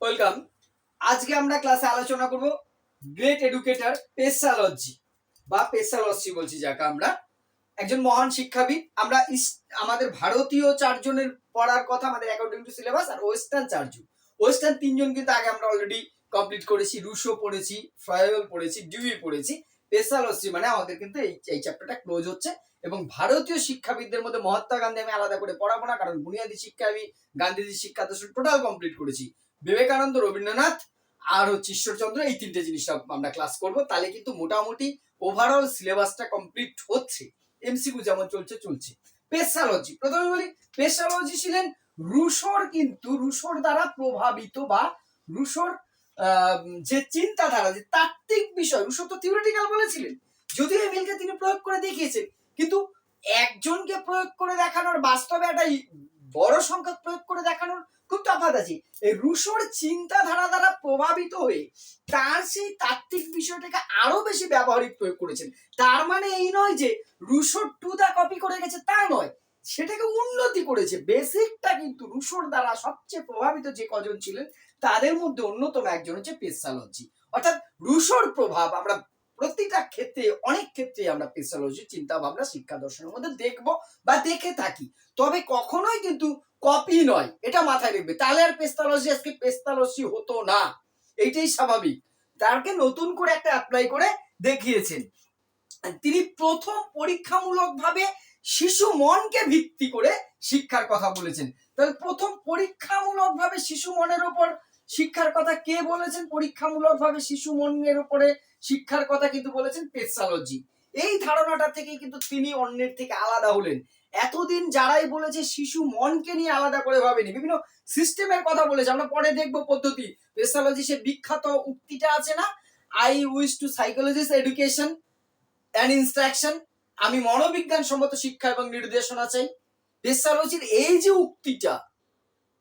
Welcome. আজকে আমরা ক্লাসে আলোচনা করব গ্রেট এডুকেটর পেসালজি বা পেসালজি বলছি যাকে আমরা। একজন মহান শিক্ষাবিদ। আমরা আমাদের ভারতীয় চারজনের পড়ার কথা আমাদের অ্যাকর্ডিং টু সিলেবাস আর ওয়েস্টার্ন চারজন। ওয়েস্টার্ন তিনজন কিন্তু আগে আমরা অলরেডি কমপ্লিট করেছি। রুশো পড়েছি পড়েছি, ডিউই পড়েছি। পেসালজি মানে আমাদের কিন্তু এই এই চ্যাপ্টারটা ক্লোজ হচ্ছে। এবং ভারতীয় শিক্ষাবিদদের মধ্যে মহাত্মা গান্ধী আমি আলাদা করে পড়াবো না, কারণ বুনিয়াদী শিক্ষা আমি গান্ধীজির শিক্ষা দর্শন টোটাল কমপ্লিট করেছি। বিবেকানন্দ, রবীন্দ্রনাথ আর হচ্ছে ঈশ্বরচন্দ্র এই তিনটে জিনিসটা আমরা ক্লাস করব। তাহলে কিন্তু মোটামুটি ওভারঅল সিলেবাসটা কমপ্লিট হচ্ছে। এমসিকিউ যেমন চলছে চলছে। পেশালজি প্রথমে বলি পেশালজি ছিলেন রুশোর কিন্তু, রুশোর দ্বারা প্রভাবিত বা রুশোর যে চিন্তাধারা, যে তাত্ত্বিক বিষয়, রুশো তো থিওরিটিক্যাল বলেছিলেন। যদিও এই মিলকে তিনি প্রয়োগ করে দেখিয়েছেন, কিন্তু একজনকে প্রয়োগ করে দেখানোর বাস্তবে একটা বড় সংখ্যক প্রয়োগ করে দেখানোর খুব তফাৎ আছে। এই রুশোর চিন্তাধারা দ্বারা প্রভাবিত হয়ে তার সেই তাত্ত্বিক বিষয়টাকে আরও বেশি ব্যবহারিক প্রয়োগ করেছেন। তার মানে এই নয় যে রুশোর টু দা কপি করে গেছে তা নয়, সেটাকে উন্নতি করেছে। বেসিকটা কিন্তু রুশোর দ্বারা সবচেয়ে প্রভাবিত যে কজন ছিলেন, তাদের মধ্যে অন্যতম একজন হচ্ছে পেসালজি অর্থাৎ রুশোর প্রভাব আমরা প্রতিটা ক্ষেত্রে অনেক ক্ষেত্রে আমরা পেসালজি চিন্তা ভাবনা শিক্ষা দর্শনের মধ্যে দেখব বা দেখে থাকি। তবে কখনোই কিন্তু কপি নয়। এটা মাথায় রাখবে। তাহলে আর পেস্তালজি আজকে পেস্তালজি হতো না। এইটাই স্বাভাবিক। তারকে নতুন করে একটা অ্যাপ্লাই করে দেখিয়েছেন। তিনি প্রথম পরীক্ষামূলকভাবে শিশু মনকে ভিত্তি করে শিক্ষার কথা বলেছেন। তাহলে প্রথম পরীক্ষামূলকভাবে শিশু মনের ওপর শিক্ষার কথা কে বলেছেন? পরীক্ষামূলকভাবে শিশু মনের উপরে শিক্ষার কথা কিন্তু বলেছেন পেসালজি এই ধারণাটা থেকে কিন্তু তিনি অন্যের থেকে আলাদা হলেন। এতদিন যারাই বলেছে, শিশু মনকে নিয়ে আলাদা করে ভাবেনি। বিভিন্ন সিস্টেমের কথা বলেছে। আমরা পরে দেখব পদ্ধতি। পেসালজি সে বিখ্যাত উক্তিটা আছে না? I wish to psychologist education and instruction আমি মনোবিজ্ঞান সম্মত শিক্ষা এবং নির্দেশনা চাই। পেসালজির এই যে উক্তিটা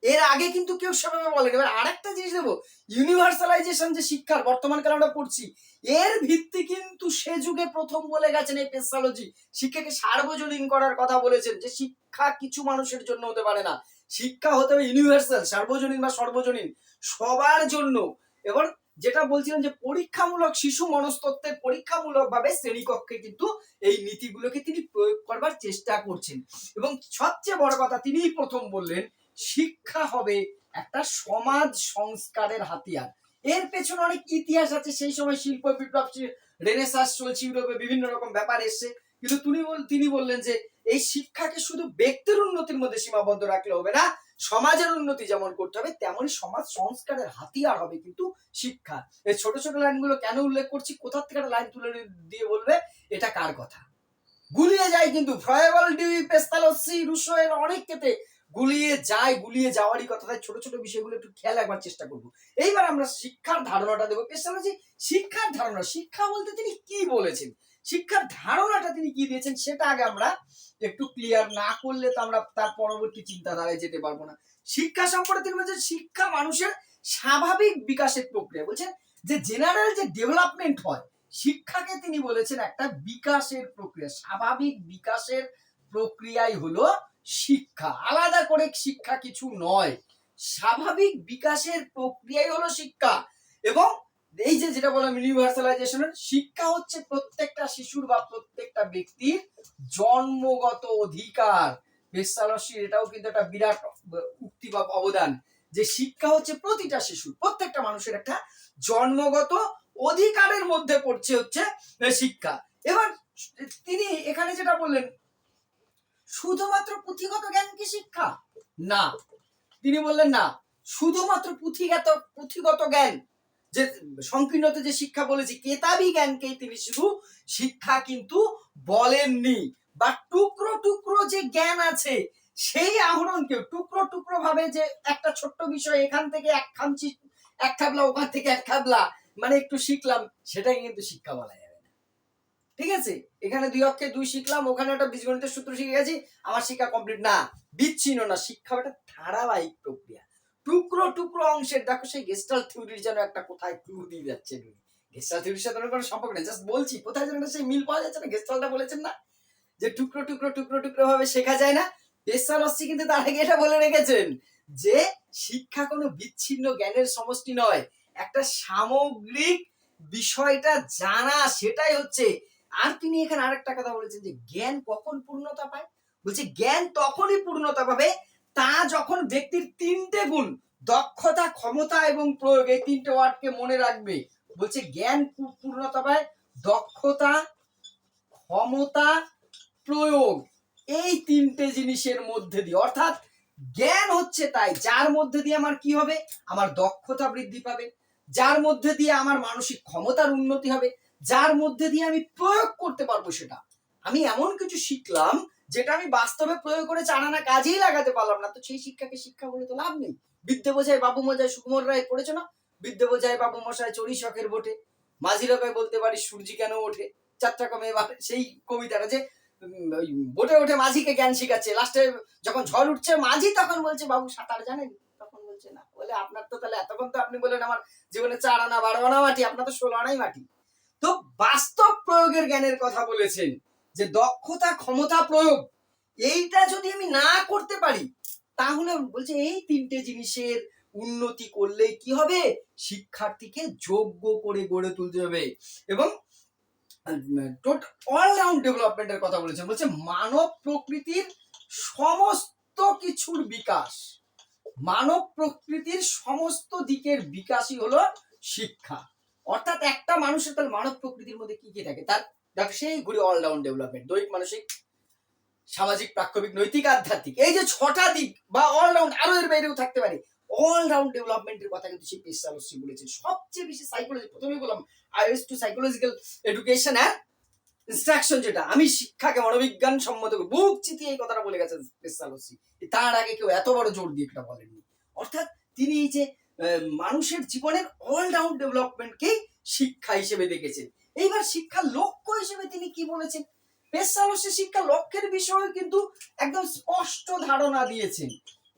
এর আগে কিন্তু কেউ সেভাবে বলেনি। এবার আরেকটা জিনিস দেবো ইউনিভার্সালাইজেশন যে শিক্ষার বর্তমান কালে আমরা পড়ছি, এর ভিত্তি কিন্তু সে যুগে প্রথম বলে গেছেন এই পেসালজি শিক্ষাকে সার্বজনীন করার কথা বলেছেন যে শিক্ষা কিছু মানুষের জন্য হতে পারে না। শিক্ষা হতে হবে ইউনিভার্সাল সার্বজনীন বা সর্বজনীন, সবার জন্য। এবার যেটা বলছিলাম যে পরীক্ষামূলক শিশু মনস্তত্ত্বের পরীক্ষামূলক ভাবে শ্রেণীকক্ষে কিন্তু এই নীতিগুলোকে তিনি প্রয়োগ করবার চেষ্টা করছেন। এবং সবচেয়ে বড় কথা, তিনিই প্রথম বললেন শিক্ষা হবে একটা সমাজ সংস্কারের হাতিয়ার। এর পেছনে অনেক ইতিহাস আছে, সেই সময় শিল্প বিপ্লব রেনেসাস চলছে, ইউরোপে বিভিন্ন রকম ব্যাপার এসছে। কিন্তু তিনি তিনি বললেন যে, এই শিক্ষাকে শুধু ব্যক্তির উন্নতির মধ্যে সীমাবদ্ধ রাখলে হবে না, সমাজের উন্নতি যেমন করতে হবে, তেমনই সমাজ সংস্কারের হাতিয়ার হবে কিন্তু শিক্ষা। এই ছোট ছোট লাইনগুলো কেন উল্লেখ করছি, কোথা থেকে একটা লাইন তুলে দিয়ে বলবে, এটা কার কথা? গুলিয়ে যায় কিন্তু ফ্রয়েবল ডিউই পেস্তালসি রুশো এর অনেক ক্ষেত্রে গুলিয়ে যায়, গুলিয়ে যাওয়ারই কথা। তাই ছোট ছোট বিষয়গুলো একটু খেয়াল রাখবার চেষ্টা করব। এইবার আমরা শিক্ষার ধারণাটা দেবো। পেস্তালজি শিক্ষার ধারণা, শিক্ষা বলতে তিনি কি বলেছেন? শিক্ষার ধারণাটা তিনি কি দিয়েছেন সেটা আগে আমরা একটু ক্লিয়ার না করলে তো আমরা তার পরবর্তী চিন্তাধারায় যেতে পারব না। শিক্ষা সম্পর্কে তিনি বলছেন, শিক্ষা মানুষের স্বাভাবিক বিকাশের প্রক্রিয়া। বলছেন যে জেনারেল যে ডেভেলপমেন্ট হয়, শিক্ষাকে তিনি বলেছেন একটা বিকাশের প্রক্রিয়া। স্বাভাবিক বিকাশের প্রক্রিয়াই হলো শিক্ষা, আলাদা করে শিক্ষা কিছু নয়। স্বাভাবিক বিকাশের প্রক্রিয়াই হলো শিক্ষা এবং এই যে যেটা বললাম ইউনিভার্সালাইজেশনের শিক্ষা হচ্ছে প্রত্যেকটা শিশুর বা প্রত্যেকটা ব্যক্তির জন্মগত অধিকার। বেসালসির এটাও কিন্তু একটা বিরাট উক্তি বা অবদান যে শিক্ষা হচ্ছে প্রতিটা শিশুর, প্রত্যেকটা মানুষের একটা জন্মগত অধিকারের মধ্যে পড়ছে হচ্ছে শিক্ষা। এবার তিনি এখানে যেটা বললেন শুধুমাত্র পুঁথিগত জ্ঞান কি শিক্ষা? না। তিনি বললেন, না। শুধুমাত্র পুঁথিগত পুঁথিগত জ্ঞান। যে, সংকীর্ণত যে শিক্ষা বলেছি, কেতাবি জ্ঞানকেই তিনি শুধু শিক্ষা কিন্তু বলেননি। বা টুকরো টুকরো যে জ্ঞান আছে, সেই আহরণকে টুকরো টুকরো ভাবে যে একটা ছোট্ট বিষয় এখান থেকে এক খামচি, এক খাবলা, ওখান থেকে এক খাবলা মানে একটু শিখলাম সেটাই কিন্তু শিক্ষা বলা না ঠিক আছে? এখানে দুই অক্ষে দুই শিখলাম, ওখানে একটা বীজগণিতের সূত্র শিখে গেছি, আমার শিক্ষা কমপ্লিট না, বিচ্ছিন্ন না, শিক্ষা একটা ধারাবাহিক প্রক্রিয়া। টুকরো টুকরো অংশের, দেখো সেই গেস্টাল থিওরির যেন একটা কোথায় ক্লু দিয়ে যাচ্ছে গেস্টাল থিওরির সাথে কোনো সম্পর্ক নেই জাস্ট বলছি, কোথায় যেন সেই মিল পাওয়া যাচ্ছে না গেস্টালটা বলেছেন না? যে টুকরো টুকরো টুকরো টুকরো ভাবে শেখা যায় না? পেশাল কিন্তু তার আগে এটা বলে রেখেছেন যে, শিক্ষা কোনো বিচ্ছিন্ন জ্ঞানের সমষ্টি নয়, একটা সামগ্রিক বিষয়টা জানা, সেটাই হচ্ছে আর তিনি এখানে আরেকটা কথা বলেছেন যে জ্ঞান কখন পূর্ণতা পায়? বলছে জ্ঞান তখনই পূর্ণতা পাবে তা যখন ব্যক্তির তিনটে গুণ, দক্ষতা, ক্ষমতা এবং প্রয়োগ, এই তিনটে ওয়ার্ডকে মনে রাখবে। বলছে জ্ঞান পূর্ণতা পায়, দক্ষতা, ক্ষমতা, প্রয়োগ, এই তিনটে জিনিসের মধ্যে দিয়ে। অর্থাৎ জ্ঞান হচ্ছে তাই, যার মধ্যে দিয়ে আমার কি হবে? আমার দক্ষতা বৃদ্ধি পাবে। যার মধ্যে দিয়ে আমার মানসিক ক্ষমতার উন্নতি হবে। যার মধ্যে দিয়ে আমি প্রয়োগ করতে পারব সেটা। আমি এমন কিছু শিখলাম যেটা আমি বাস্তবে প্রয়োগ করে চালানা কাজেই লাগাতে পারলাম না। তো সেই শিক্ষাকে শিক্ষা বলে তো লাভ নেই। বিদ্যে বোঝায় বাবু মজায় সুকুমার রায় পড়েছো না? বিদ্যে বোঝায় বাবু মশাই চড়ি শখের বটে। মাঝিরা কয় বলতে পারি সূর্যি কেন ওঠে? চারটা কমে সেই কবিতাটা যে বোটে ওঠে মাঝিকে জ্ঞান শিখাচ্ছে। লাস্টে যখন ঝড় উঠছে, মাঝি তখন বলছে, বাবু, সাঁতার জানেন? তখন বলছে, না। বলে, আপনার তো তাহলে এতক্ষণ তো আপনি বলেন আমার জীবনে চার আনা, বারো আনা মাটি। আপনার তো ষোলো আনাই মাটি। তো বাস্তব প্রয়োগের জ্ঞানের কথা বলেছেন যে দক্ষতা, ক্ষমতা প্রয়োগ, এইটা যদি আমি না করতে পারি, তাহলে বলছে এই তিনটে জিনিসের উন্নতি করলে কি হবে? শিক্ষার্থীকে যোগ্য করে গড়ে তুলতে হবে। এবং অলরাউন্ড ডেভেলপমেন্টের কথা বলেছেন। বলছে মানব প্রকৃতির সমস্ত কিছুর বিকাশ। মানব প্রকৃতির সমস্ত দিকের বিকাশই হলো শিক্ষা। অর্থাৎ একটা মানুষের তাহলে মানব প্রকৃতির মধ্যে কি কি থাকে? তার সেই ঘুরে অলরাউন্ড ডেভেলপমেন্ট দৈহিক, মানসিক, সামাজিক, প্রাক্ষবিক, নৈতিক, আধ্যাত্মিক। এই যে ছটা দিক বা অলরাউন্ড আরও এর বাইরেও থাকতে পারে। অলরাউন্ড ডেভেলপমেন্টের কথা কিন্তু সেই পেশা আলোচি বলেছেন সবচেয়ে বেশি সাইকোলজি প্রথমে বললাম, I wish to psychological education and instruction যেটা। আমি শিক্ষাকে মনোবিজ্ঞান সম্মত বুক চিতিয়ে এই কথাটা বলে গেছেন পেশালসি তার আগে কেউ এত বড় জোর দিয়ে এটা বলেননি। অর্থাৎ তিনি এই যে মানুষের জীবনের অলরাউন্ড ডেভেলপমেন্টকেই শিক্ষা হিসেবে দেখেছেন। এইবার শিক্ষার লক্ষ্য হিসেবে তিনি কি বলেছেন? পেশালসি শিক্ষা লক্ষ্যের বিষয়ে কিন্তু একদম স্পষ্ট ধারণা দিয়েছেন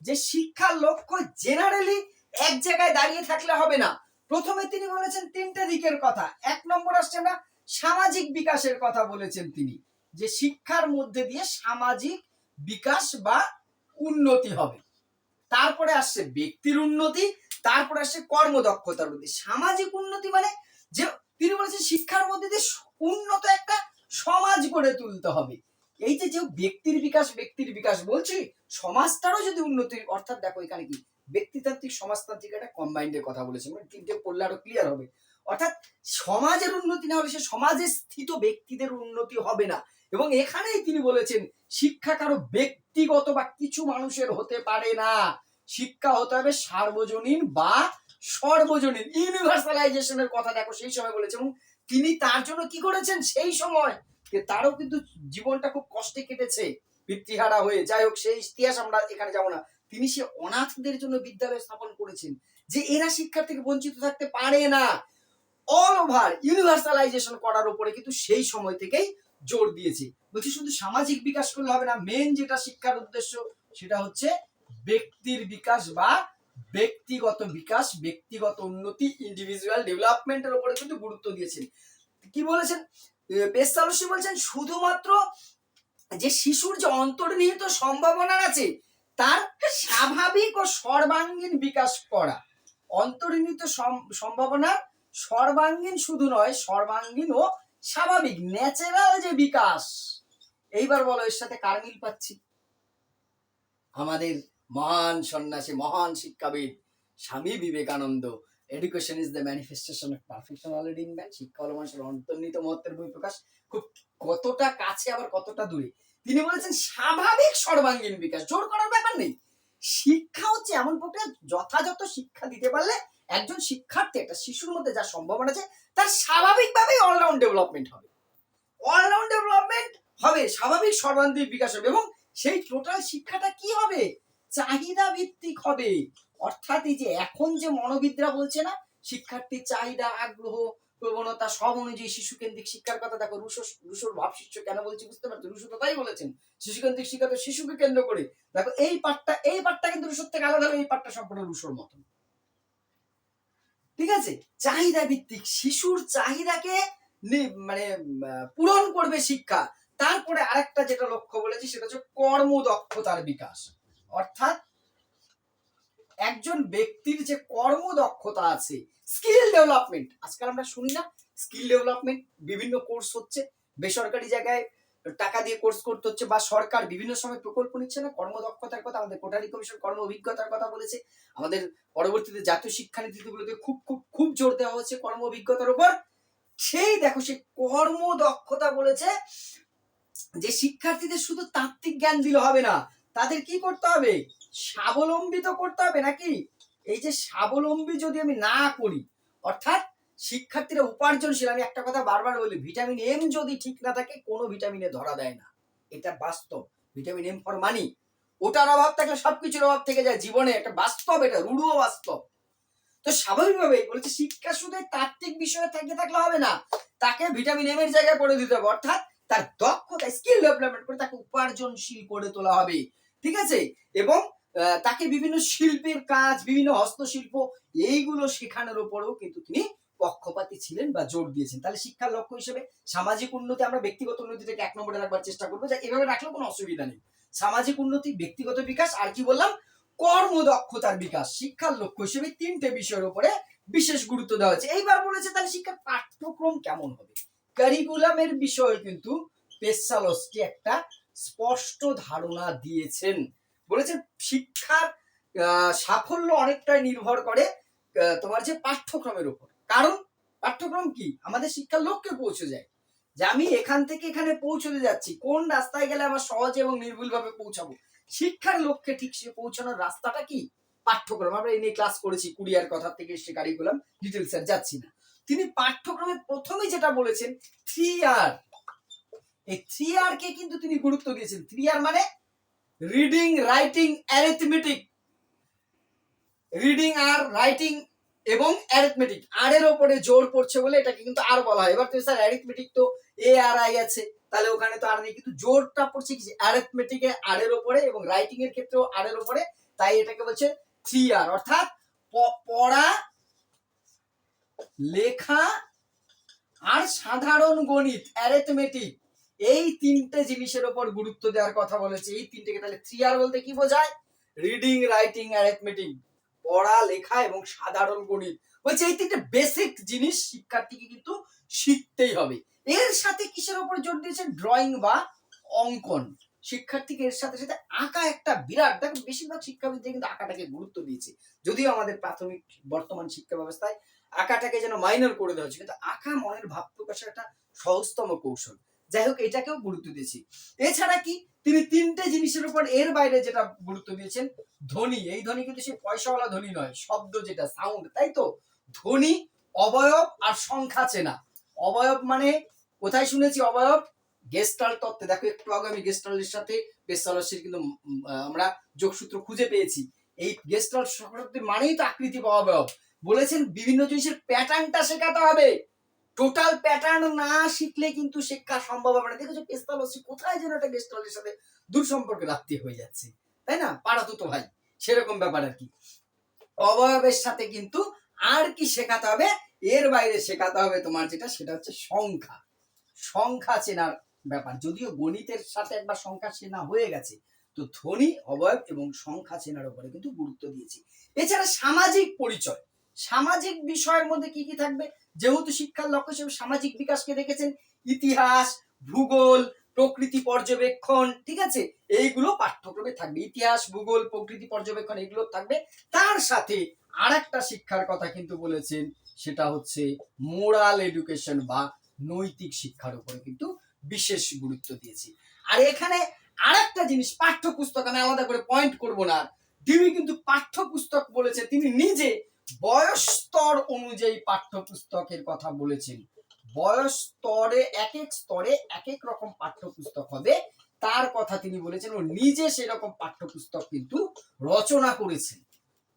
যে শিক্ষার লক্ষ্য জেনারেলি এক জায়গায় দাঁড়িয়ে থাকলে হবে না। প্রথমে তিনি বলেছেন তিনটে দিকের কথা। এক নম্বর আসছে আমরা সামাজিক বিকাশের কথা বলেছেন তিনি, যে শিক্ষার মধ্যে দিয়ে সামাজিক বিকাশ বা উন্নতি হবে। তারপরে আসছে ব্যক্তির উন্নতি তারপরে আসছে কর্মদক্ষতার উন্নতি সামাজিক উন্নতি মানে যে তিনি বলেছেন শিক্ষার মধ্যে দিয়ে উন্নত একটা সমাজ গড়ে তুলতে হবে। এই যে যে ব্যক্তির বিকাশ ব্যক্তির বিকাশ বলছি, সমাজটারও যদি উন্নতি, অর্থাৎ দেখো এখানে কি? ব্যক্তিতান্ত্রিক সমাজতান্ত্রিক একটা কম্বাইন্ডের কথা বলেছেন মানে তিনটে পড়লে আরও ক্লিয়ার হবে। অর্থাৎ সমাজের উন্নতি না হলে সে সমাজে স্থিত ব্যক্তিদের উন্নতি হবে না। এবং এখানেই তিনি বলেছেন শিক্ষা কারও ব্যক্তিগত বা কিছু মানুষের হতে পারে না। শিক্ষা হতে হবে সার্বজনীন বা সর্বজনীন। ইউনিভার্সালাইজেশনের কথা দেখো, সেই সময় বলেছেন এবং তিনি তার জন্য কি করেছেন? সেই সময় তারও কিন্তু জীবনটা খুব কষ্টে কেটেছে, পিতৃহারা হয়ে। যাই হোক, সেই ইতিহাস আমরা এখানে যাব না। তিনি সে অনাথদের জন্য বিদ্যালয় স্থাপন করেছেন, যে এরা শিক্ষা থেকে বঞ্চিত থাকতে পারে না। অল ওভার ইউনিভার্সালাইজেশন করার উপরে কিন্তু সেই সময় থেকেই জোর দিয়েছে। বলছি শুধু সামাজিক বিকাশ করলে হবে না মেন যেটা শিক্ষার উদ্দেশ্য, সেটা হচ্ছে ব্যক্তির বিকাশ বা ব্যক্তিগত বিকাশ, ব্যক্তিগত উন্নতি ইন্ডিভিজুয়াল ডেভেলপমেন্টের উপরে কিন্তু গুরুত্ব দিয়েছেন। কি বলেছেন? পেশালসী বলছেন, শুধুমাত্র যে শিশুর যে অন্তর্নিহিত সম্ভাবনা আছে, তার স্বাভাবিক ও সর্বাঙ্গীন বিকাশ করা। অন্তর্নিহিত সম- সম্ভাবনার সর্বাঙ্গীন শুধু নয়, সর্বাঙ্গীন ও স্বাভাবিক ন্যাচারাল যে বিকাশ। এইবার বলো, এর সাথে কার মিল পাচ্ছি? আমাদের মহান সন্ন্যাসী, মহান শিক্ষাবিদ Swami Vivekananda. Education is the manifestation of perfection already in man শিক্ষা হলো মানুষের অন্তর্নিহিত মহত্বের বহিঃপ্রকাশ খুব কতটা কাছে, আবার কতটা দূরে। তিনি বলেছেন, স্বাভাবিক সর্বাঙ্গীন বিকাশ। জোর করার ব্যাপার নেই। শিক্ষা হচ্ছে এমন প্রক্রিয়া, যথাযথ শিক্ষা দিতে পারলে একজন শিক্ষার্থী, একটা শিশুর মধ্যে যা সম্ভাবনা আছে, তার স্বাভাবিকভাবেই অলরাউন্ড ডেভেলপমেন্ট হবে। অলরাউন্ড ডেভেলপমেন্ট হবে, স্বাভাবিক সর্বাঙ্গীন বিকাশ হবে এবং সেই টোটাল শিক্ষাটা কি হবে? চাহিদা ভিত্তিক হবে। অর্থাৎ এই যে এখন যে মনোবিদরা বলছে না, শিক্ষার্থীর চাহিদা, আগ্রহ, প্রবণতা সব অনুযায়ী শিশু কেন্দ্রিক শিক্ষার কথা, দেখো রুশো, রুশোর ভাব শিষ্য কেন বলছি বুঝতে পারছ? রুশো তো তাই বলেছেন শিশু কেন্দ্রিক শিক্ষা তো শিশুকে কেন্দ্র করে। দেখো এই পাঠটা এই পাঠটা কিন্তু রুশোর থেকে আলাদা, এই পাঠটা সম্পূর্ণ রুশোর মতন। ঠিক আছে? চাহিদা ভিত্তিক, শিশুর চাহিদাকে মানে পূরণ করবে শিক্ষা। তারপরে আরেকটা যেটা লক্ষ্য বলেছি, সেটা হচ্ছে কর্মদক্ষতার বিকাশ। অর্থাৎ একজন ব্যক্তির যে কর্মদক্ষতা আছে স্কিল ডেভেলপমেন্ট আজকাল আমরা শুনি না স্কিল ডেভেলপমেন্ট বিভিন্ন কোর্স হচ্ছে, বেসরকারি জায়গায় টাকা দিয়ে কোর্স করতে হচ্ছে বা সরকার বিভিন্ন সময় প্রকল্প নিচ্ছে না, কর্মদক্ষতার কথা আমাদের কোটারি কমিশন কর্ম অভিজ্ঞতার কথা বলেছে, আমাদের পরবর্তীতে জাতীয় শিক্ষানীতিগুলোতে খুব খুব খুব জোর দেওয়া হচ্ছে কর্ম অভিজ্ঞতার উপর। সেই দেখো সে কর্মদক্ষতা বলেছে যে শিক্ষার্থীদের শুধু তাত্ত্বিক জ্ঞান দিলে হবে না তাদের কি করতে হবে? স্বাবলম্বী তো করতে হবে নাকি? এই যে স্বাবলম্বী যদি আমি না করি, অর্থাৎ শিক্ষার্থীরা উপার্জনশীল, আমি একটা কথা বারবার বলি ভিটামিন এম যদি ঠিক না থাকে, কোনো ভিটামিনে ধরা দেয় না। এটা বাস্তব। ভিটামিন এম ফর মানি ওটার অভাব থাকলে সবকিছুর অভাব থেকে যায় জীবনে। একটা বাস্তব, এটা রুড়ুও বাস্তব। তো স্বাভাবিকভাবেই বলেছে, শিক্ষা শুধু তাত্ত্বিক বিষয়ে থেকে থাকলে হবে না। তাকে ভিটামিন এম এর জায়গায় করে দিতে হবে। অর্থাৎ তার দক্ষতা স্কিল ডেভেলপমেন্ট করে তাকে উপার্জনশীল করে তোলা হবে। ঠিক আছে? এবং তাকে বিভিন্ন শিল্পের কাজ, বিভিন্ন হস্তশিল্প, এইগুলো শেখানোর উপরেও কিন্তু তিনি পক্ষপাতী ছিলেন বা জোর দিয়েছেন। তাহলে শিক্ষার লক্ষ্য হিসেবে সামাজিক উন্নতি, আমরা ব্যক্তিগত উন্নতিটাকে এক নম্বরে রাখবার চেষ্টা করব। যা এভাবে রাখলেও কোনো অসুবিধা নেই। সামাজিক উন্নতি, ব্যক্তিগত বিকাশ, আর কি বললাম, কর্মদক্ষতার বিকাশ। শিক্ষার লক্ষ্য হিসেবে তিনটে বিষয়ের উপরে বিশেষ গুরুত্ব দেওয়া হয়েছে। এইবার বলেছে, তাহলে শিক্ষার পাঠ্যক্রম কেমন হবে? কারিকুলামের বিষয়ে কিন্তু পেসালসটি একটা স্পষ্ট ধারণা দিয়েছেন। বলেছেন শিক্ষার সাফল্য অনেকটাই নির্ভর করে তোমার যে পাঠ্যক্রমের উপর। কারণ, পাঠ্যক্রম কি? আমাদের শিক্ষার লক্ষ্যে পৌঁছে যায়। যে আমি এখান থেকে এখানে পৌঁছতে যাচ্ছি, কোন রাস্তায় গেলে আমার সহজে এবং নির্ভুলভাবে পৌঁছাবো? শিক্ষার লক্ষ্যে ঠিক সে পৌঁছানোর রাস্তাটা কি? পাঠ্যক্রম। আমরা এই নিয়ে ক্লাস করেছি কুড়িয়ার কথা থেকে এসে কারিকুলাম ডিটেলস যাচ্ছি না। তিনি পাঠ্যক্রমে প্রথমেই যেটা বলেছেন থ্রি আর এই থ্রি আর কে কিন্তু তিনি গুরুত্ব দিয়েছেন। থ্রি আর মানে রিডিং রাইটিং অ্যারিথমেটিক রিডিং আর রাইটিং এবং অ্যারিথমেটিক আর এর ওপরে জোর পড়ছে বলে এটাকে কিন্তু আর বলা হয়। এবার তো স্যার অ্যারিথমেটিক তো এ আর আই আছে। তাহলে ওখানে তো আর নেই। কিন্তু জোরটা পড়ছে কি? অ্যারিথমেটিকে আর এর ওপরে এবং রাইটিং এর ক্ষেত্রেও আর এর ওপরে। তাই এটাকে বলছে থ্রি আর অর্থাৎ পড়া, লেখা আর সাধারণ গণিত অ্যারিথমেটিক এই তিনটে জিনিসের ওপর গুরুত্ব দেওয়ার কথা বলেছে। এই তিনটেকে তাহলে থ্রি আর বলতে কি বোঝায়? রিডিং রাইটিং অ্যারিথমেটিক পড়া, লেখা এবং সাধারণ গণিত। বলছে এই তিনটে বেসিক জিনিস শিক্ষার্থীকে কিন্তু শিখতেই হবে। এর সাথে কিসের উপর জোর দিয়েছেন? ড্রয়িং বা অঙ্কন। শিক্ষার্থীকে এর সাথে সাথে আঁকা একটা বিরাট। দেখো, বেশিরভাগ শিক্ষাবিদরা কিন্তু আঁকাটাকে গুরুত্ব দিয়েছে। যদিও আমাদের প্রাথমিক বর্তমান শিক্ষা ব্যবস্থায় আঁকাটাকে যেন মাইনর করে দেওয়া হচ্ছে কিন্তু আঁকা মনের ভাব প্রকাশের একটা সহজতম কৌশল। যাই হোক, এটাকেও গুরুত্ব দিয়েছি। এছাড়া কি? তিনি তিনটে জিনিসের উপর এর বাইরে যেটা গুরুত্ব দিয়েছেন, ধ্বনি। এই ধ্বনি কিন্তু সে পয়সাওয়ালা ধ্বনি নয়, শব্দ যেটা সাউন্ড তাই তো? ধ্বনি, অবয়ব আর সংখ্যা চেনা। অবয়ব মানে কোথায় শুনেছি অবয়ব? গেস্টাল তত্ত্বে। দেখো, একটু আগে আমি গেস্টালের সাথে পেস্টালসের কিন্তু আমরা যোগসূত্র খুঁজে পেয়েছি। এই গেস্টাল শব্দের মানেই তো আকৃতি বা অবয়ব। বলেছেন বিভিন্ন জিনিসের প্যাটার্নটা শেখাতে হবে। টোটাল প্যাটার্ন না শিখলে কিন্তু শিক্ষা সম্ভব হবে না। দেখেছ পেস্তালসি কোথায় যেন একটা গেস্টালের সাথে দূর সম্পর্কে রাত্রি হয়ে যাচ্ছে। তাই না? পাড়া তো ভাই, সেরকম ব্যাপার আর কি। অবয়বের সাথে কিন্তু আর কি শেখাতে হবে, এর বাইরে শেখাতে হবে তোমার যেটা, সেটা হচ্ছে সংখ্যা। সংখ্যা চেনার ব্যাপার। যদিও গণিতের সাথে একবার সংখ্যা চেনা হয়ে গেছে, তো ধ্বনি, অবয়ব এবং সংখ্যা চেনার উপরে কিন্তু গুরুত্ব দিয়েছি। এছাড়া সামাজিক পরিচয়। সামাজিক বিষয়ের মধ্যে কি কি থাকবে? যেহেতু শিক্ষার লক্ষ্য হিসেবে সামাজিক বিকাশকে দেখেছেন, ইতিহাস, ভূগোল, প্রকৃতি পর্যবেক্ষণ, ঠিক আছে? এইগুলো পাঠ্যক্রমে থাকবে। ইতিহাস, ভূগোল, প্রকৃতি পর্যবেক্ষণ, এগুলো থাকবে। তার সাথে আর একটা শিক্ষার কথা কিন্তু বলেছেন, সেটা হচ্ছে মোরাল এডুকেশন বা নৈতিক শিক্ষার উপরে কিন্তু বিশেষ গুরুত্ব দিয়েছি। আর এখানে আর একটা জিনিস, পাঠ্যপুস্তক আমি আলাদা করে পয়েন্ট করব না। ডিবি কিন্তু পাঠ্যপুস্তক বলেছে, তিনি নিজে বয়স স্তর অনুযায়ী পাঠ্যপুস্তকের কথা বলেছেন। বয়স স্তরে এক এক স্তরে এক এক রকম পাঠ্যপুস্তক হবে। তার কথা তিনি বলেছেন ও নিজে সেরকম পাঠ্যপুস্তক কিন্তু রচনা করেছেন।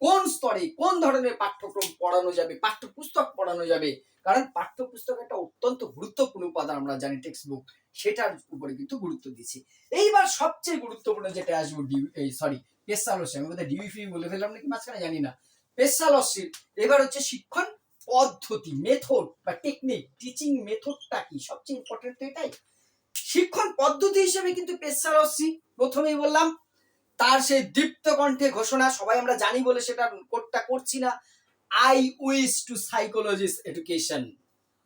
কোন স্তরে কোন ধরনের পাঠ্যক্রম পড়ানো যাবে, পাঠ্যপুস্তক পড়ানো যাবে? কারণ পাঠ্যপুস্তক একটা অত্যন্ত গুরুত্বপূর্ণ উপাদান আমরা জানি টেক্সট বুক সেটার উপরে কিন্তু গুরুত্ব দিচ্ছি। এইবার সবচেয়ে গুরুত্বপূর্ণ যেটা আসব, এই সরি পেসালসি আমি বোধহয় ডিউফি বলে ফেললাম নাকি মাঝখানে? জানি না। পেসালসির এবার হচ্ছে শিক্ষণ পদ্ধতি মেথড বা টেকনিক টিচিং মেথডটা কি? সবচেয়ে ইম্পর্টেন্ট এটাই। শিক্ষণ পদ্ধতি হিসেবে কিন্তু পেসালসি প্রথমেই বললাম, তার সেই দীপ্ত কণ্ঠে ঘোষণা, সবাই আমরা জানি বলে সেটা কোটটা করছি না। I wish to psychologist education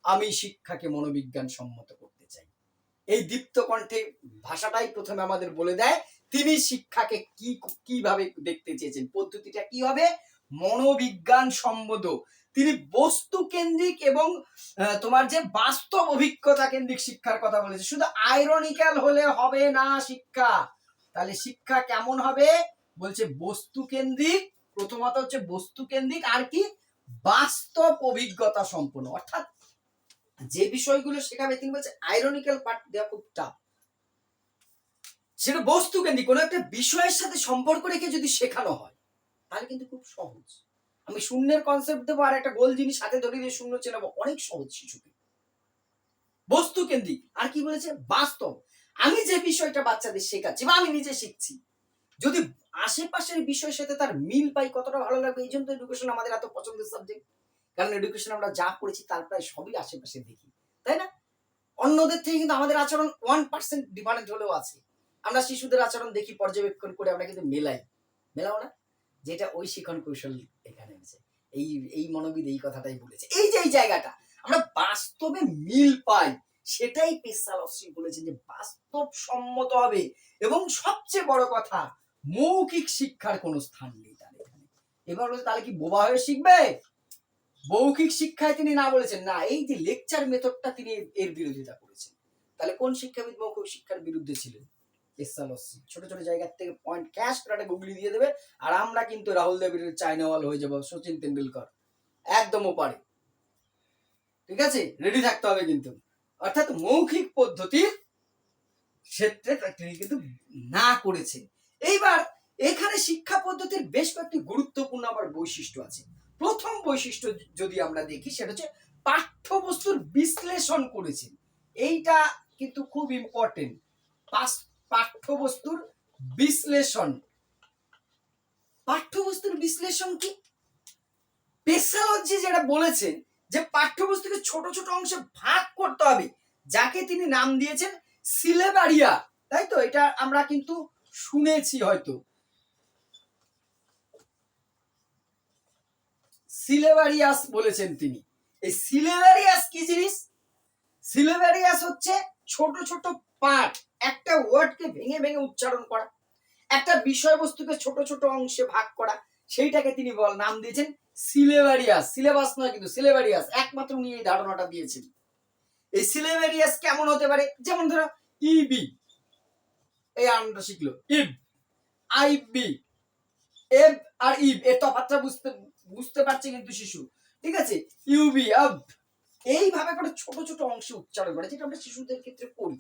আমি শিক্ষাকে মনোবিজ্ঞান সম্মত করতে চাই। এই দীপ্ত কণ্ঠে ভাষাটাই প্রথমে আমাদের বলে দেয়, তিনি শিক্ষাকে কি, কীভাবে দেখতে চেয়েছেন, পদ্ধতিটা কি হবে? মনোবিজ্ঞান সম্মত তিনি বস্তু কেন্দ্রিক এবং তোমার যে বাস্তব অভিজ্ঞতা কেন্দ্রিক শিক্ষার কথা বলেছে, শুধু আইরনিক্যাল হলে হবে না শিক্ষা। তাহলে শিক্ষা কেমন হবে? বলছে বস্তু কেন্দ্রিক প্রথমত হচ্ছে বস্তু কেন্দ্রিক আর কি, বাস্তব অভিজ্ঞতা সম্পন্ন। অর্থাৎ যে বিষয়গুলো শেখাবে, তিনি বলছে আইরনিক্যাল পার্ট দেওয়া খুব টাফ সেটা বস্তু কেন্দ্রিক কোনো একটা বিষয়ের সাথে সম্পর্ক রেখে যদি শেখানো হয় তাহলে কিন্তু খুব সহজ। আমি শূন্যের কনসেপ্ট দেবো আর একটা গোল জিনিস হাতে ধরে দিয়ে শূন্য চেনাবো অনেক সহজ শিশুকে। বস্তু কেন্দ্রিক। আর কি বলেছে? বাস্তব। আমি যে বিষয়টা বাচ্চাদের শেখাচ্ছি বা আমি নিজে শিখছি, যদি আশেপাশের বিষয়ের সাথে তার মিল পাই, কতটা ভালো লাগবে? এই জন্য তো এডুকেশন আমাদের এত পছন্দের সাবজেক্ট কারণ এডুকেশন আমরা যা করেছি তার প্রায় সবই আশেপাশে দেখি। তাই না? অন্যদের থেকে কিন্তু আমাদের আচরণ ওয়ান পার্সেন্ট ডিফারেন্ট হলেও আছে। আমরা শিশুদের আচরণ দেখি, পর্যবেক্ষণ করে আমরা কিন্তু মেলাই। মেলাও না? যেটা ওই শিক্ষণ কৌশল এখানে আছে। এই এই মনোবিদ এই কথাটাই বলেছে। এই যে, এই জায়গাটা, আমরা বাস্তবে মিল পাই। সেটাই পেশাল অশ্রী বলেছেন যে বাস্তব সম্মত হবে। এবং সবচেয়ে বড় কথা, মৌখিক শিক্ষার কোনো স্থান নেই তার এখানে। এবার বলছে, তাহলে কি বোবা হয়ে শিখবে? মৌখিক শিক্ষায় তিনি না বলেছেন। না, এই যে লেকচার মেথডটা তিনি এর বিরোধিতা করেছেন। তাহলে কোন শিক্ষাবিদ মৌখিক শিক্ষার বিরুদ্ধে ছিলেন? অশ্রী ছোট ছোট জায়গার থেকে পয়েন্ট ক্যাশ করে গুগলি দিয়ে দেবে, আর আমরা কিন্তু রাহুল দ্রাবিড়ের চাইনাওয়াল হয়ে সচিন তেন্ডুলকর। ওপারে। ঠিক আছে? রেডি থাকতে হবে কিন্তু। অর্থাৎ মৌখিক ক্ষেত্রে তিনি কিন্তু না এইবার এখানে শিক্ষা পদ্ধতির বেশ কয়েকটি গুরুত্বপূর্ণ আবার বৈশিষ্ট্য আছে। প্রথম বৈশিষ্ট্য যদি আমরা দেখি, সেটা হচ্ছে পাঠ্যবস্তুর বিশ্লেষণ করেছেন এইটা কিন্তু খুব ইম্পর্টেন্ট পাঠ্যবস্তুর বিশ্লেষণ। পাঠ্যবস্তুর বিশ্লেষণ কি? পেশালজি যেটা বলেছেন যে পাঠ্যবস্তুকে ছোট ছোট অংশে ভাগ করতে হবে, যাকে তিনি নাম দিয়েছেন সিলেবারিয়া। তাই তো? এটা আমরা কিন্তু শুনেছি হয়তো। সিলেবারিয়াস বলেছেন তিনি। এই সিলেবারিয়াস কি জিনিস? সিলেবারিয়াস হচ্ছে ছোট ছোট পার্ট একটা ওয়ার্ডকে ভেঙে ভেঙে উচ্চারণ করা, একটা বিষয়বস্তুকে ছোট ছোট অংশে ভাগ করা, সেইটাকে তিনি বল, নাম দিয়েছেন সিলেবারিয়াস সিলেবাস নয় কিন্তু সিলেবারিয়াস একমাত্র উনি এই ধারণাটা দিয়েছেন। এই সিলেবারিয়াস কেমন হতে পারে? যেমন ধরো ইবি এই আনন্দটা শিখলো ইব আইবি এব আর ইব এর তফাৎটা বুঝতে বুঝতে পারছে কিন্তু শিশু। ঠিক আছে? ইউবি আব এইভাবে করে ছোট ছোট অংশে উচ্চারণ করে, যেটা আমরা শিশুদের ক্ষেত্রে করি।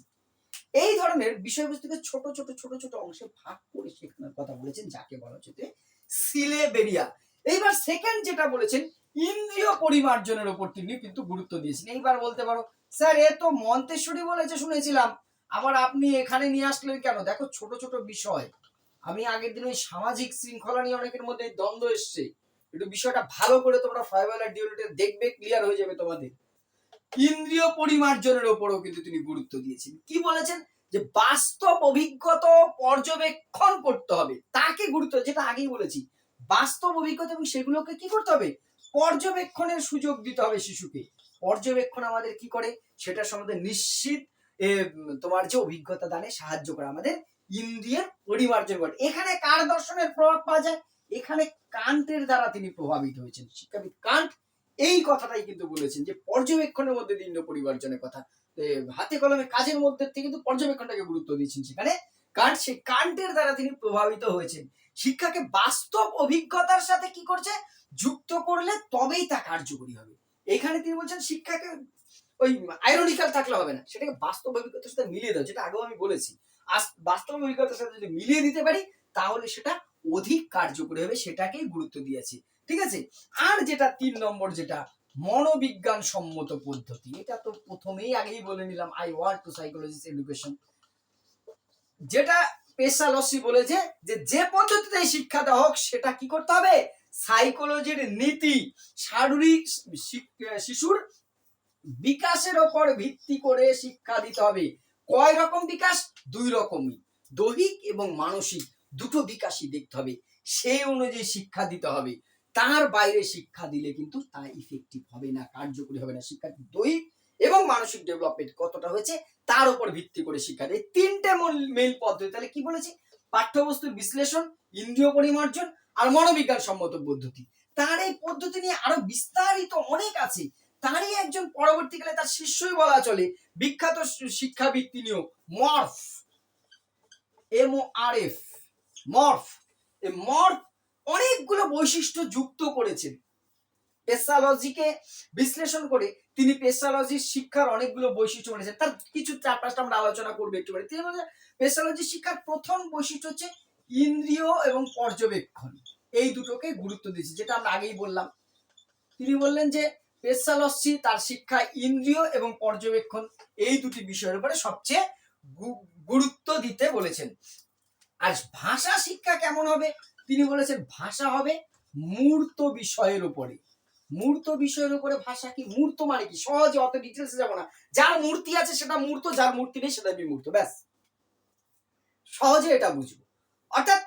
এই ধরনের বিষয়বস্তুকে ছোট ছোট ছোট ছোট অংশে ভাগ করে শেখানোর কথা বলেছেন, যাকে বলা হচ্ছে সিলেবেরিয়া। এইবার সেকেন্ড যেটা বলেছেন, ইন্দ্রিয় পরিমার্জনের উপর তিনি কিন্তু গুরুত্ব দিয়েছেন। এইবার বলতে পারো, স্যার, এ তো মন্তেশ্বরী বলেছে, শুনেছিলাম। আবার আপনি এখানে নিয়ে আসলেন কেন? দেখো, ছোট ছোট বিষয়। আমি আগের দিন ওই সামাজিক শৃঙ্খলা নিয়ে অনেকের মধ্যে দ্বন্দ্ব এসছে। একটু বিষয়টা ভালো করে তোমরা ফাইবার ডিউরিটে দেখবে ক্লিয়ার হয়ে যাবে তোমাদের। ইন্দ্রিয় পরিমার্জনের ওপরও কিন্তু তিনি গুরুত্ব দিয়েছেন। কি বলেছেন? যে বাস্তব অভিজ্ঞতা পর্যবেক্ষণ করতে হবে। তাকে গুরুত্ব, যেটা আগেই বলেছি, বাস্তব অভিজ্ঞতা এবং সেগুলোকে কি করতে হবে? পর্যবেক্ষণের সুযোগ দিতে হবে শিশুকে। পর্যবেক্ষণ আমাদের কি করে? সেটা সম্বন্ধে নিশ্চিত তোমার যে অভিজ্ঞতা দানে সাহায্য করে আমাদের ইন্দ্রিয়ের পরিমার্জন করে। এখানে কার দর্শনের প্রভাব পাওয়া যায়? এখানে কান্টের দ্বারা তিনি প্রভাবিত হয়েছেন। শিক্ষাবিদ কান্ট এই কথাটাই কিন্তু বলেছেন যে পর্যবেক্ষণের মধ্যে দিন পরিবর্জনের কথা। হাতে কলমে কাজের মধ্যে কিন্তু পর্যবেক্ষণটাকে গুরুত্ব দিয়েছেন সেখানে। কান্ট সেই কান্টের দ্বারা তিনি প্রভাবিত হয়েছেন। শিক্ষাকে বাস্তব অভিজ্ঞতার সাথে কি করছে? যুক্ত করলে তবেই তা কার্যকরী হবে। এখানে তিনি বলছেন শিক্ষাকে ওই আইরনিক্যাল থাকলে হবে না। সেটাকে বাস্তব অভিজ্ঞতার সাথে মিলিয়ে দাও, যেটা আগেও আমি বলেছি। বাস্তব অভিজ্ঞতার সাথে যদি মিলিয়ে দিতে পারি, তাহলে সেটা অধিক কার্যকরী হবে, সেটাকেই গুরুত্ব দিয়েছি। ঠিক আছে? আর যেটা তিন নম্বর যেটা, মনোবিজ্ঞান সম্মত পদ্ধতি। এটা তো প্রথমেই আগেই বলে নিলাম I want to psychologist education যেটা পেশালসি বলেছে যে যে পদ্ধতিতে শিক্ষা দেওয়া হোক, সেটা কি করতে হবে? সাইকোলজির নীতি। শারীরিক শিশুর বিকাশের ওপর ভিত্তি করে শিক্ষা দিতে হবে। কয় রকম বিকাশ? দুই রকমই। দৈহিক এবং মানসিক, দুটো বিকাশই দেখতে হবে। সেই অনুযায়ী শিক্ষা দিতে হবে। তার বাইরে শিক্ষা দিলে কিন্তু তা ইফেক্টিভ হবে না, কার্যকরী হবে না। শিক্ষার্থী দৈহিক এবং মানসিক ডেভেলপমেন্ট কতটা হয়েছে তার উপর ভিত্তি করে শিক্ষা দেয়। তিনটে মেইল পদ্ধতি। তাহলে কি বলেছি? পাঠ্যবস্তুর বিশ্লেষণ, ইন্দ্রিয় পরিমার্জন আর মনোবিজ্ঞান সম্মত পদ্ধতি। তার এই পদ্ধতি নিয়ে আরও বিস্তারিত অনেক আছে। তারই একজন পরবর্তীকালে তার শিষ্যই বলা চলে, বিখ্যাত শিক্ষাবিদ তিনিও morph. M O R F morph. এই মর্ফ অনেকগুলো বৈশিষ্ট্য যুক্ত করেছেন। পেসালজিকে বিশ্লেষণ করে তিনি পেসালজির শিক্ষার অনেকগুলো বৈশিষ্ট্য বলেছেন। তার কিছু চার পাঁচটা আমরা আলোচনা করব একটু করে তিনি বলেছেন পেসালজি শিক্ষার প্রথম বৈশিষ্ট্য হচ্ছে ইন্দ্রিয় এবং পর্যবেক্ষণ। এই দুটোকে গুরুত্ব দিয়েছে, যেটা আমরা আগেই বললাম। তিনি বললেন যে পেসালসি তার শিক্ষা ইন্দ্রিয় এবং পর্যবেক্ষণ, এই দুটি বিষয়ের উপরে সবচেয়ে গুরুত্ব দিতে বলেছেন। আর ভাষা শিক্ষা কেমন হবে? তিনি বলেছেন, ভাষা হবে মূর্ত বিষয়ের উপরে। মূর্ত বিষয়ের উপরে ভাষা কি? মূর্ত মানে কি? সহজে অত ডিটেলসে যাব না। যার মূর্তি আছে সেটা মূর্ত, যার মূর্তি নেই সেটা বিমূর্ত, ব্যাস। সহজে এটা বুঝব। অর্থাৎ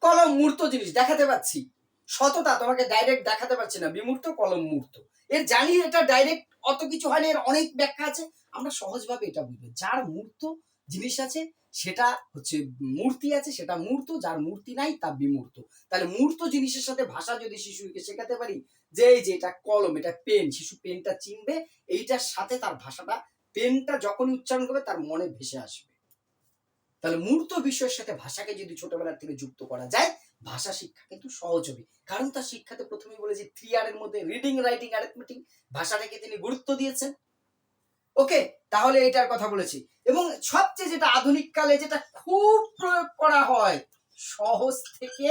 কলম মূর্ত জিনিস, দেখাতে পাচ্ছি। সততা, তোমাকে ডাইরেক্ট দেখাতে পারছি না। বিমূর্ত, কলম মূর্ত। এর জানি এটা ডাইরেক্ট অত কিছু হয় না এর অনেক ব্যাখ্যা আছে। আমরা সহজভাবে এটা বুঝব। যার মূর্ত জিনিস আছে সেটা হচ্ছে মূর্তি আছে, সেটা মূর্ত, যার মূর্তি নাই তা বিমূর্ত। তাহলে মূর্ত জিনিসের সাথে ভাষা যদি শিশুকে শেখাতে পারি, যে এই যে এটা কলম, এটা পেন, শিশু পেনটা চিনবে, এইটার সাথে তার ভাষাটা, পেনটা যখনই উচ্চারণ করবে, তার মনে ভেসে আসবে। তাহলে মূর্ত বিষয়ের সাথে ভাষাকে যদি ছোটবেলার থেকে যুক্ত করা যায়, ভাষা শিক্ষা কিন্তু সহজ হবে। কারণ তার শিক্ষাতে প্রথমেই বলেছি থ্রি আর এর মধ্যে রিডিং রাইটিং অ্যারিথমেটিক ভাষাটাকে তিনি গুরুত্ব দিয়েছেন। ওকে তাহলে এটার কথা বলেছি। এবং সবচেয়ে যেটা আধুনিক কালে যেটা খুব প্রয়োগ করা হয়, সহজ থেকে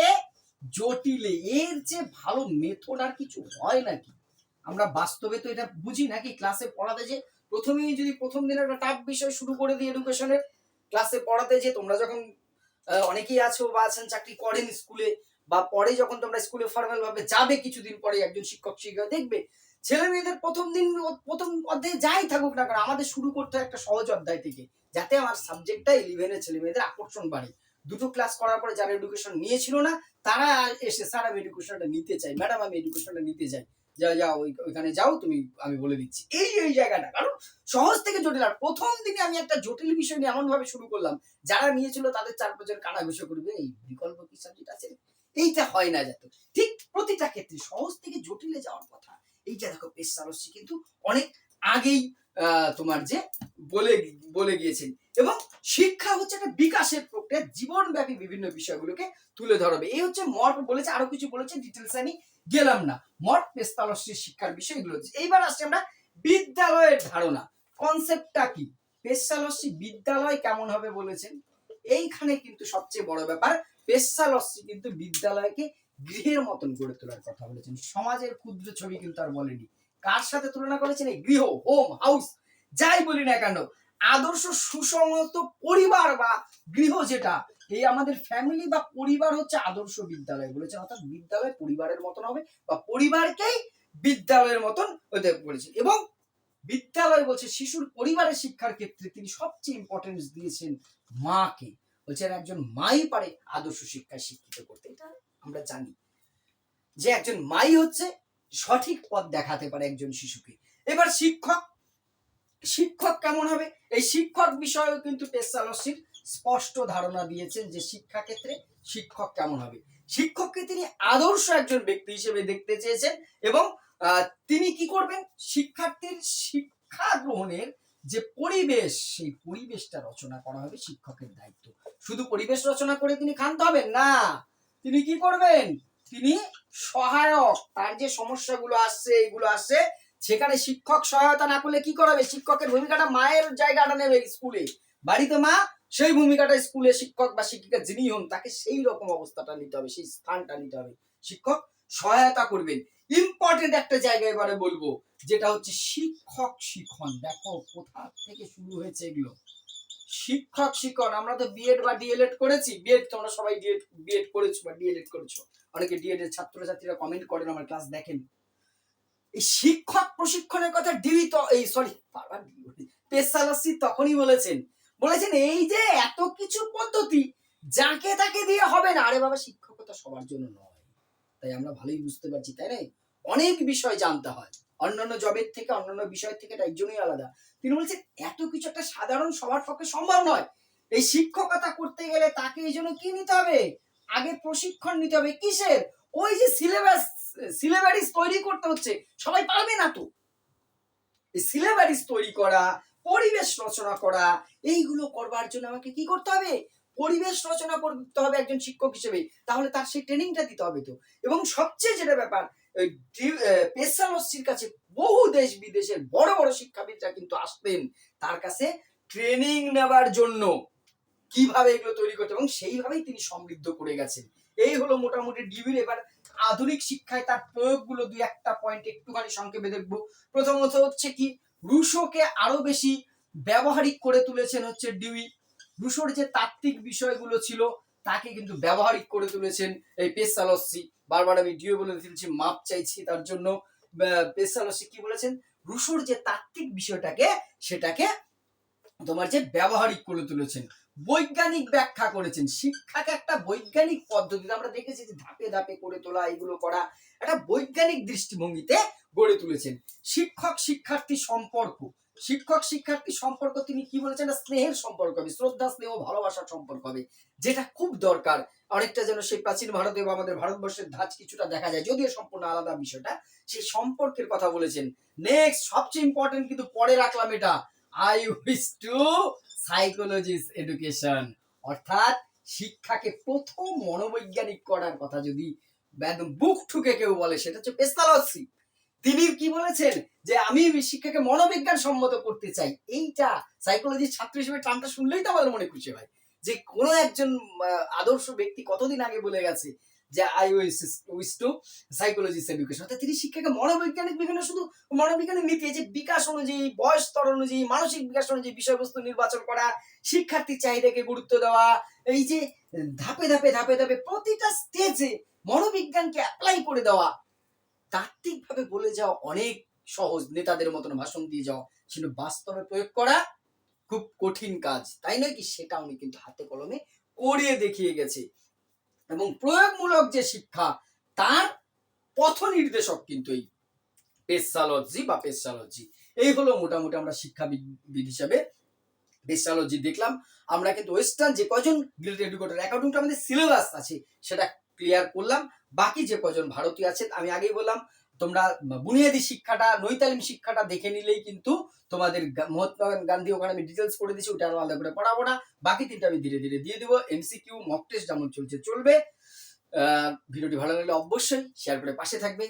জটিলে এর যে ভালো মেথড আর কিছু হয় নাকি? আমরা বাস্তবে তো এটা বুঝি নাকি? ক্লাসে পড়াতে যে প্রথমেই যদি প্রথম দিন একটা টাফ বিষয় শুরু করে দিই এডুকেশনের ক্লাসে পড়াতে যে তোমরা যখন অনেকেই আছো বা আছেন, চাকরি করেন স্কুলে বা পরে যখন তোমরা স্কুলে ফর্মাল ভাবে যাবে কিছুদিন পরে একজন শিক্ষক শিক্ষিকা দেখবে ছেলে মেয়েদের প্রথম দিন, প্রথম অধ্যায়ে যাই থাকুক না কারণ আমাদের শুরু করতে হয় একটা সহজ অধ্যায় থেকে, যাতে আমার সাবজেক্টটা ইলেভেনের ছেলে মেয়েদের আকর্ষণ বাড়ে। দুটো ক্লাস করার পরে যারা এডুকেশন নিয়েছিল না, তারা এসে স্যার আমি এডুকেশনটা নিতে চাই ম্যাডাম আমি এডুকেশনটা নিতে চাই। যা যাও, ওই- ওইখানে যাও, তুমি, আমি বলে দিচ্ছি। এই এই জায়গাটা, কারণ সহজ থেকে জটিল। আর প্রথম দিনে আমি একটা জটিল বিষয় নিয়ে এমন ভাবে শুরু করলাম, যারা নিয়েছিল তাদের চার পাঁচজন কানা ঘুষে করবে এই বিকল্প কি সাবজেক্ট আছে? এইটা হয় না যাতে। ঠিক প্রতিটা ক্ষেত্রে সহজ থেকে জটিলে যাওয়ার কথা। এইটা দেখো পেশ সারস্বী কিন্তু অনেক আগেই তোমার যে বলে বলে গিয়েছেন। এবং শিক্ষা হচ্ছে একটা বিকাশের প্রক্রিয়া, জীবনব্যাপী বিভিন্ন বিষয়গুলোকে তুলে ধরবে এই হচ্ছে মঠ বলেছে, আরও কিছু বলেছে ডিটেলস আমি গেলাম না। মঠ পেস্তালস্যের শিক্ষার বিষয়গুলো এইবার আসছে আমরা বিদ্যালয়ের ধারণা। কনসেপ্টটা কি? পেশালস্যি বিদ্যালয় কেমন হবে বলেছেন। এইখানে কিন্তু সবচেয়ে বড় ব্যাপার পেশালস্যি কিন্তু বিদ্যালয়কে গৃহের মতন গড়ে তোলার কথা বলেছেন। সমাজের ক্ষুদ্র ছবি কিন্তু আর বলেনি। কার সাথে তুলনা করেছেন? এই গৃহ হোম হাউস যাই বলি না কেন, আদর্শ সুসংহত পরিবার বা গৃহ যেটা, এই আমাদের ফ্যামিলি বা পরিবার হচ্ছে আদর্শ বিদ্যালয় বলেছেন অর্থাৎ বিদ্যালয় পরিবারের মতন হবে বা পরিবারকেই বিদ্যালয়ের মতন হতে বলেছেন এবং বিদ্যালয় বলছে শিশুর পরিবারের শিক্ষার ক্ষেত্রে তিনি সবচেয়ে ইম্পর্টেন্স দিয়েছেন মাকে। বলছেন একজন মাই পারে আদর্শ শিক্ষায় শিক্ষিত করতে। এটা আমরা জানি যে একজন মাই হচ্ছে সঠিক পথ দেখাতে পারে একজন শিশুকে। এবার শিক্ষক শিক্ষক কেমন হবে? এই শিক্ষক বিষয়েও কিন্তু পেশালসির স্পষ্ট ধারণা দিয়েছেন যে শিক্ষা ক্ষেত্রে শিক্ষক কেমন হবে। শিক্ষককে তিনি আদর্শ একজন ব্যক্তি হিসেবে দেখতে চেয়েছেন এবং তিনি কি করবেন? শিক্ষার্থীর শিক্ষা গ্রহণের যে পরিবেশ, সেই পরিবেশটা রচনা করা হবে শিক্ষকের দায়িত্ব। শুধু পরিবেশ রচনা করে তিনি ক্ষান্ত হবেন? না। তিনি কি করবেন? তিনি সহায়ক। তার যে সমস্যাগুলো আসছে এগুলো আসছে। সেখানে শিক্ষক সহায়তা না করলে কি করাবে? শিক্ষকের ভূমিকাটা মায়ের জায়গাটা নেবে স্কুলে। বাড়িতে মা সেই ভূমিকাটা স্কুলে শিক্ষক বা শিক্ষিকা যিনি হন, তাকে সেই রকম অবস্থাটা নিতে হবে, সেই স্থানটা নিতে হবে। শিক্ষক সহায়তা করবেন। ইম্পর্টেন্ট একটা জায়গা এবারে বলব, যেটা হচ্ছে শিক্ষক শিখন দেখো, কোথা থেকে শুরু হয়েছে এগুলো? শিক্ষক শিখন আমরা তো বিএড বা ডিএলএড করেছি। বিএড তোমরা সবাই ডিএড বিএড করেছ বা ডিএলএড করেছ। অনেকে ডিএড এর ছাত্রছাত্রীরা কমেন্ট করেন আমার ক্লাস দেখেন। এই শিক্ষক প্রশিক্ষণের কথা ডিবি তো, এই সরি পেশালসি তখনই বলেছেন। বলেছেন, এই যে এত কিছু পদ্ধতি, যাকে তাকে দিয়ে হবে না। আরে বাবা, শিক্ষকতা সবার জন্য নয়। তাই আমরা ভালোই বুঝতে পারছি, তাই না অনেক বিষয় জানতে হয়। অন্যান্য জবের থেকে, অন্যান্য বিষয় থেকে এটা একজনই আলাদা। তিনি বলছেন এত কিছু একটা সাধারণ সবার পক্ষে সম্ভব নয়। এই শিক্ষকতা করতে গেলে তাকে এই জন্য কি নিতে হবে? আগে প্রশিক্ষণ নিতে হবে কিসের? ওই যে সিলেবাস সিলেবারিস তৈরি করতে হচ্ছে, সবাই পারবে না তো। এই সিলেবারিস তৈরি করা, পরিবেশ রচনা করা, এইগুলো করবার জন্য আমাকে কি করতে হবে? পরিবেশ রচনা করতে হবে একজন শিক্ষক হিসেবে, তাহলে তার সেই ট্রেনিংটা দিতে হবে তো। এবং সবচেয়ে যেটা ব্যাপার পেশালস্যির কাছে বহু দেশ বিদেশের বড় বড় শিক্ষাবিদরা কিন্তু আসতেন তার কাছে ট্রেনিং নেবার জন্য। কীভাবে এগুলো তৈরি করতে এবং সেইভাবেই তিনি সমৃদ্ধ করে গেছেন। এই হলো মোটামুটি ডিবির এবার আধুনিক শিক্ষায় তার প্রয়োগগুলো দুই একটা পয়েন্ট একটুখানি সংক্ষেপে দেখব। প্রথমত হচ্ছে কি, রুশোকে আরও বেশি ব্যবহারিক করে তুলেছেন হচ্ছে ডিউই। রুশোর যে তাত্ত্বিক বিষয়গুলো ছিল তাকে কিন্তু ব্যবহারিক করে তুলেছেন এই পেসালসি বারবার আমি ডিও বলে ফেলছি মাপ চাইছি তার জন্য। পেসালসি কি বলেছেন? রুশোর যে তাত্ত্বিক বিষয়টাকে, সেটাকে তোমার যে ব্যবহারিক করে তুলেছেন, বৈজ্ঞানিক ব্যাখ্যা করেছেন। শিক্ষাকে একটা বৈজ্ঞানিক পদ্ধতিতে আমরা দেখেছি যে ধাপে ধাপে করে তোলা, এগুলো করা, একটা বৈজ্ঞানিক দৃষ্টিভঙ্গিতে গড়ে তুলেছেন। শিক্ষক শিক্ষার্থী সম্পর্ক শিক্ষক শিক্ষার্থী সম্পর্ক, তিনি কি বলেছেন? স্নেহের সম্পর্ক হবে, শ্রদ্ধা, স্নেহ, ভালোবাসার সম্পর্ক হবে, যেটা খুব দরকার। অনেকটা যেন সেই প্রাচীন ভারতে বা আমাদের ভারতবর্ষের ধাঁচ কিছুটা দেখা যায়, যদিও সম্পূর্ণ আলাদা বিষয়টা। সেই সম্পর্কের কথা বলেছেন। নেক্সট সবচেয়ে ইম্পর্টেন্ট কিন্তু পরে রাখলাম এটা। I wish to psychologise education অর্থাৎ শিক্ষাকে প্রথম মনোবৈজ্ঞানিক করার কথা যদি বুক ঠুকে কেউ বলে, সেটা হচ্ছে পেস্তালসি তিনি কি বলেছেন? যে আমি শিক্ষাকে মনোবিজ্ঞান সম্মত করতে চাই। এইটা সাইকোলজির ছাত্র হিসেবে টানটা শুনলেই তো আমার মনে খুশি হয়। যে কোনো একজন আদর্শ ব্যক্তি কতদিন আগে বলে গেছে যে I wish to psychologise education অর্থাৎ তিনি শিক্ষাকে মনোবৈজ্ঞানিক বিভিন্ন শুধু মনোবিজ্ঞানের নীতি যে বিকাশ অনুযায়ী, বয়স স্তর অনুযায়ী, মানসিক বিকাশ অনুযায়ী বিষয়বস্তু নির্বাচন করা শিক্ষার্থীর চাহিদাকে গুরুত্ব দেওয়া, এই যে ধাপে ধাপে ধাপে ধাপে প্রতিটা স্টেজে মনোবিজ্ঞানকে অ্যাপ্লাই করে দেওয়া তাত্ত্বিকভাবে বলে যাওয়া অনেক সহজ। নেতাদের মতন ভাষণ দিয়ে যাওয়া কিন্তু বাস্তবে প্রয়োগ করা খুব কঠিন কাজ। তাই নয় কি? সেটা উনি কিন্তু হাতে কলমে করিয়ে দেখিয়ে গেছে। এবং প্রয়োগমূলক যে শিক্ষা, তার পথ নির্দেশক কিন্তু এই পেসালজি বা পেসালজি এই হলো মোটামুটি আমরা শিক্ষাবিদ হিসাবে পেসালজি দেখলাম। আমরা কিন্তু ওয়েস্টার্ন যে কজন গিল্ড এডুকেটর অ্যাকাউন্টিংটা আমাদের সিলেবাস আছে, সেটা ক্লিয়ার করলাম। বাকি যে কজন ভারতীয় আছে, আমি আগেই বললাম, তোমরা বুনিয়াদী শিক্ষাটা, নৈতালিম শিক্ষাটা দেখে নিলেই কিন্তু তোমাদের মহাত্মা গান্ধী, ওখানে আমি ডিটেলস করে দিচ্ছি ওটা আলাদা করে পড়াবো না। বাকি তিনটা আমি ধীরে ধীরে দিয়ে দিব। এমসিকিউ মক টেস্ট যেমন চলছে, চলবে। ভিডিওটি ভালো লাগলে অবশ্যই শেয়ার করে পাশে থাকবে।